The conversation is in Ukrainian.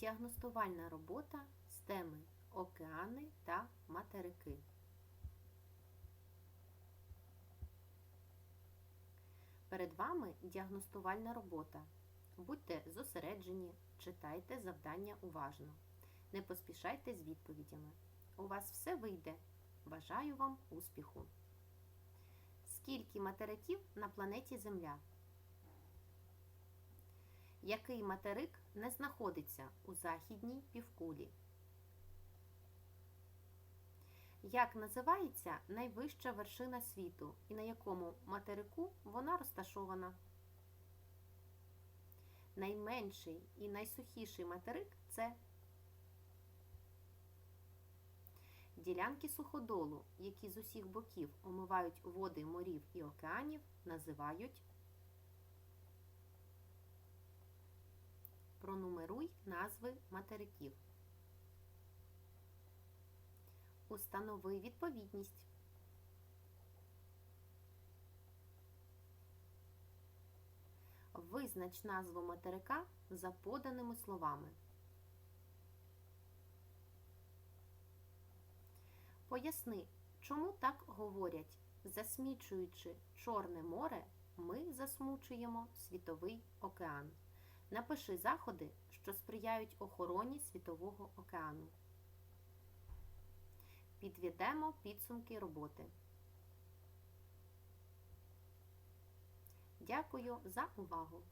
діагностувальна робота з теми океани та материки. Перед вами діагностувальна робота. Будьте зосереджені, читайте завдання уважно. Не поспішайте з відповідями. У вас все вийде. Бажаю вам успіху! Скільки материків на планеті Земля? Який материк не знаходиться у західній півкулі? Як називається найвища вершина світу і на якому материку вона розташована? Найменший і найсухіший материк це Ділянки суходолу, які з усіх боків омивають води морів і океанів, називають Пронумеруй назви материків. Установи відповідність. Визнач назву материка за поданими словами. Поясни, чому так говорять, засмічуючи Чорне море, ми засмучуємо Світовий океан. Напиши заходи, що сприяють охороні Світового океану. Підведемо підсумки роботи. Дякую за увагу!